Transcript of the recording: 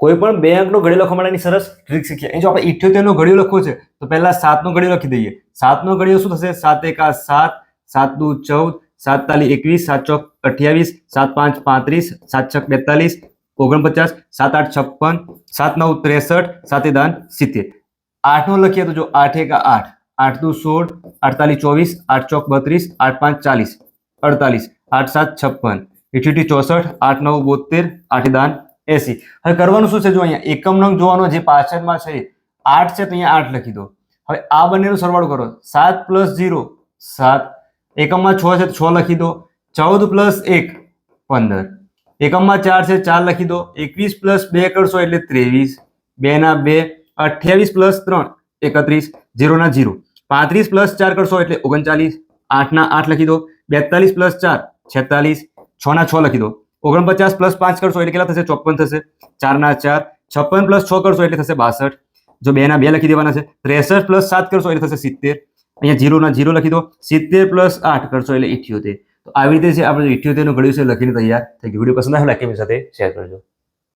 કોઈ પણ બે અંકનો ઘડી લખવા માટેની સરસ ટ્રીક શીખીએ. અહીં જો આપણે ઇઠ્યોતેરનો ઘડીઓ લખવો છે, તો પહેલા સાતનો ઘડીઓ લખી દઈએ. સાતનો ઘડીઓ શું થશે? સાત એકા સાત સાત દુ ચૌદ, સાત તાલી એકવીસ, સાત ચોક અઠ્યાવીસ, સાત પાંચ પાંત્રીસ, સાત છક બેતાલીસ, ઓગણપચાસ, સાત આઠ છપ્પન, સાત નવ ત્રેસઠ, સાતે દાન સિત્તેર. આઠનો લખીએ તો જો આઠ એકા આઠ આઠ દુ સોળ અડતાલીસ ચોવીસ, આઠ ચોક બત્રીસ, આઠ પાંચ ચાલીસ, અડતાલીસ, આઠ સાત છપ્પન, ઇઠ્યોતેર ચોસઠ, આઠ નવ બોતેર આઠ દાન એસી. હવે કરવાનું શું છે જો અહીંયા એકમ નંગ જોવાનો જે પાછળમાં છે આઠ છે તો અહીંયા આઠ લખી દો. હવે આ બંનેનો સરવાળો કરો. સાત પ્લસ ઝીરો, સાત. એકમમાં છ છે તો છ લખી દો. ચૌદ પ્લસ એક, પંદર. એકમમાં ચાર છે, ચાર લખી દો. એકવીસ પ્લસ બે કરશો એટલે ત્રેવીસ. બે ના બે, અઠ્યાવીસ પ્લસ ત્રણ, એકત્રીસ. ઝીરો ના ઝીરો. પાંત્રીસ પ્લસ ચાર કરશો એટલે ઓગણચાલીસ. આઠ ના આઠ લખી દો. બેતાલીસ પ્લસ ચાર, છેતાલીસ. છ ના છ લખી દો. ઓગણપચાસ પ્લસ પાંચ કરશો એટલે કેટલા થશે? ચોપન થશે. ચાર ના ચાર, છપ્પન પ્લસ છ કરશો એટલે થશે બાસઠ. જો બે ના બે લખી દેવાના છે, ત્રેસઠ પ્લસ સાત કરશો એટલે થશે સિત્તેર. અહીંયા જીરો ના જીરો લખી દો, સિત્તેર પ્લસ આઠ કરશો એટલે ઇઠ્યોતેર. તો આવી રીતે છે આપણે ઇઠ્યોતેરનું ઘડ્યું છે લખીને તૈયાર થઈ ગયું. વીડિયો પસંદ આવે લાઈક સાથે શેર કરજો.